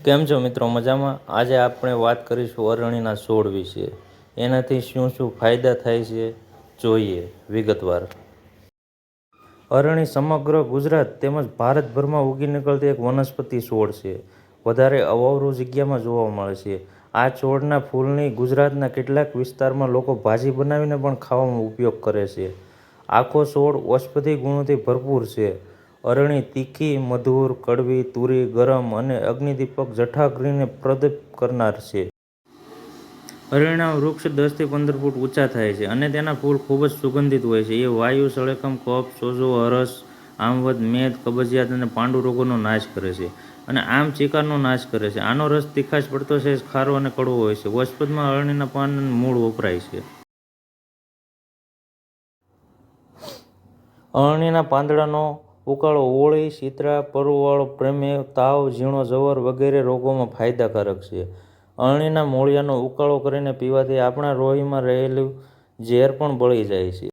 કેમ છો મિત્રો? મજામાં? આજે આપણે વાત કરીશું અરણીના છોડ વિશે. એનાથી શું શું ફાયદા થાય છે જોઈએ વિગતવાર. અરણી સમગ્ર ગુજરાત તેમજ ભારતભરમાં ઉગી નીકળતી એક વનસ્પતિ છોડ છે. વધારે અવાવરુ જગ્યામાં જોવા મળે છે. આ છોડના ફૂલની ગુજરાતના કેટલાક વિસ્તારમાં લોકો ભાજી બનાવીને પણ ખાવામાં ઉપયોગ કરે છે. આખો છોડ ઔષધિ ગુણોથી ભરપૂર છે. અરણી તીખી, મધુર, કડવી, તુરી, ગરમ અને અગ્નિદીપક જઠરાગ્નિને પ્રદીપ કરનાર છે. અરણીના વૃક્ષ દસથી પંદર ફૂટ ઊંચા થાય છે અને તેના ફૂલ ખૂબ જ સુગંધિત હોય છે. એ વાયુ, સળેખમ, કફ, સોજો હરસ આમવદ, મેદ, કબજિયાત અને પાંડુ રોગોનો નાશ કરે છે અને આમ ચિકારનો નાશ કરે છે. આનો રસ તીખાશ પડતો છે, ખારો અને કડવો હોય છે. ઔષધમાં અરણીના પાન મૂળ વપરાય છે. અરણીના પાંદડાનો ઉકાળો ઓળી, શીતળા, પરુવાળો પ્રમેહ તાવ, ઝીણો, જવર વગેરે રોગોમાં ફાયદાકારક છે. અરણીના મૂળિયાનો ઉકાળો કરીને પીવાથી આપણા લોહીમાં રહેલું ઝેર પણ બળી જાય છે.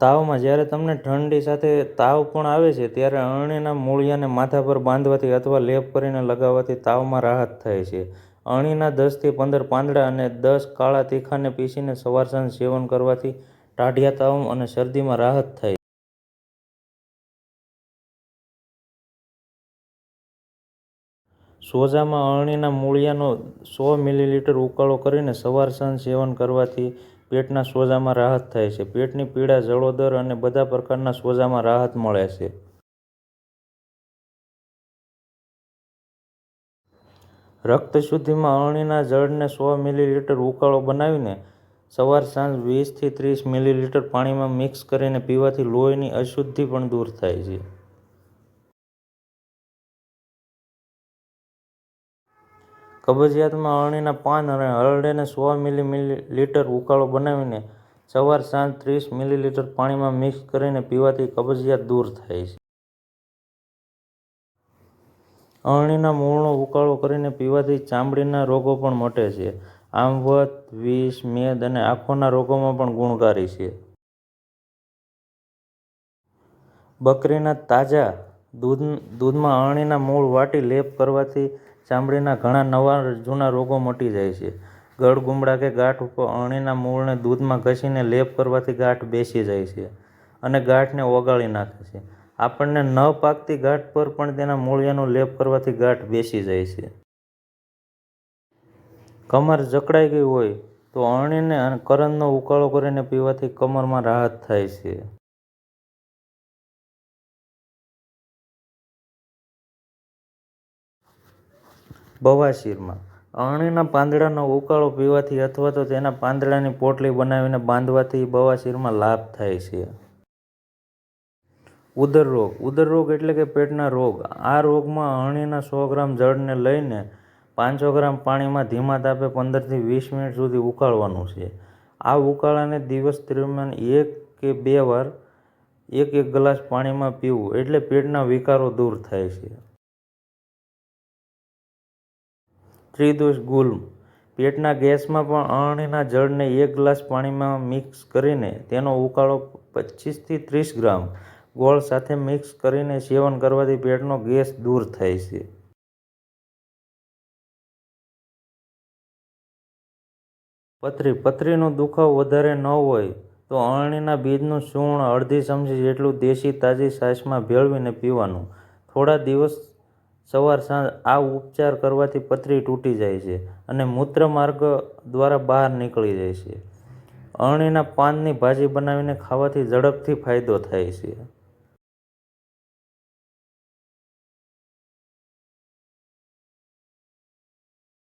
તાવમાં જ્યારે તમને ઠંડી સાથે તાવ પણ આવે છે, ત્યારે અરણીના મૂળિયાને માથા પર બાંધવાથી અથવા લેપ કરીને લગાવવાથી તાવમાં રાહત થાય છે. અરણીના દસથી પંદર પાંદડા અને દસ કાળા તીખાને પીસીને સવાર સાંજ સેવન કરવાથી ટાઢિયા તાવ અને શરદીમાં રાહત થાય સોજામાં અરણીના મૂળિયાનો સો મિલીલીટર ઉકાળો કરીને સવાર સાંજ સેવન કરવાથી પેટના સોજામાં રાહત થાય છે. પેટની પીડા, જળોદર અને બધા પ્રકારના સોજામાં રાહત મળે છે. રક્ત શુદ્ધિમાં અરણીના જળને સો મિલીલીટર ઉકાળો બનાવીને સવાર સાંજ વીસથી ત્રીસ મિલીલીટર પાણીમાં મિક્સ કરીને પીવાથી લોહીની અશુદ્ધિ પણ દૂર થાય છે. કબજિયાતમાં અરણીના પાન અને હરડેને સો મિલીલીટર ઉકાળો બનાવીને સવાર સાંજ ત્રીસ મિલીલીટર પાણીમાં મિક્સ કરીને પીવાથી કબજિયાત દૂર થાય છે. અરણીના મૂળનો ઉકાળો કરીને પીવાથી ચામડીના રોગો પણ મટે છે. આમવત વિષ, મેદ અને આંખોના રોગોમાં પણ ગુણકારી છે. બકરીના તાજા દૂધ દૂધમાં અરણીના મૂળ વાટી લેપ કરવાથી ચામડીના ઘણા નવા જૂના રોગો મટી જાય છે. ગળગુમડા કે ગાંઠ ઉપર અરણીના મૂળને દૂધમાં ઘસીને લેપ કરવાથી ગાંઠ બેસી જાય છે અને ગાંઠને ઓગાળી નાખે છે. આપણને ન પાકતી ગાંઠ પર પણ તેના મૂળિયાનો લેપ કરવાથી ગાંઠ બેસી જાય છે. કમર જકડાઈ ગઈ હોય તો અરણીને અને કરંદનો ઉકાળો કરીને પીવાથી કમરમાં રાહત થાય છે. બવાસીરમાં. અરણીના પાંદડાનો ઉકાળો પીવાથી અથવા તો તેના પાંદડાની પોટલી બનાવીને બાંધવાથી બવાસીરમાં લાભ થાય છે. ઉદર રોગ. ઉદર રોગ એટલે કે પેટના રોગ. આ રોગમાં અરણીના સો ગ્રામ જળને લઈને પાંચસો ગ્રામ પાણીમાં ધીમા તાપે પંદરથી વીસ મિનિટ સુધી ઉકાળવાનું છે. આ ઉકાળાને દિવસ દરમિયાન એક કે બે વાર એક એક ગ્લાસ પાણીમાં પીવું એટલે પેટના વિકારો દૂર થાય છે. ત્રિદોષ ગુલ્મ પેટના ગેસમાં પણ અરણીના જળને એક ગ્લાસ પાણીમાં મિક્સ કરીને તેનો ઉકાળો પચીસથી ત્રીસ ગ્રામ ગોળ સાથે મિક્સ કરીને સેવન કરવાથી પેટનો ગેસ દૂર થાય છે. પથરી. પથરીનો દુખાવો વધારે ન હોય તો અરણીના બીજનું ચૂર્ણ અડધી ચમચી જેટલું દેશી તાજી છાશમાં ભેળવીને પીવાનું. થોડા દિવસ સવાર સાંજ આ ઉપચાર કરવાથી પથરી તૂટી જાય છે અને મૂત્રમાર્ગ દ્વારા બહાર નીકળી જાય છે. અરણીના પાનની ભાજી બનાવીને ખાવાથી ઝડપથી ફાયદો થાય છે.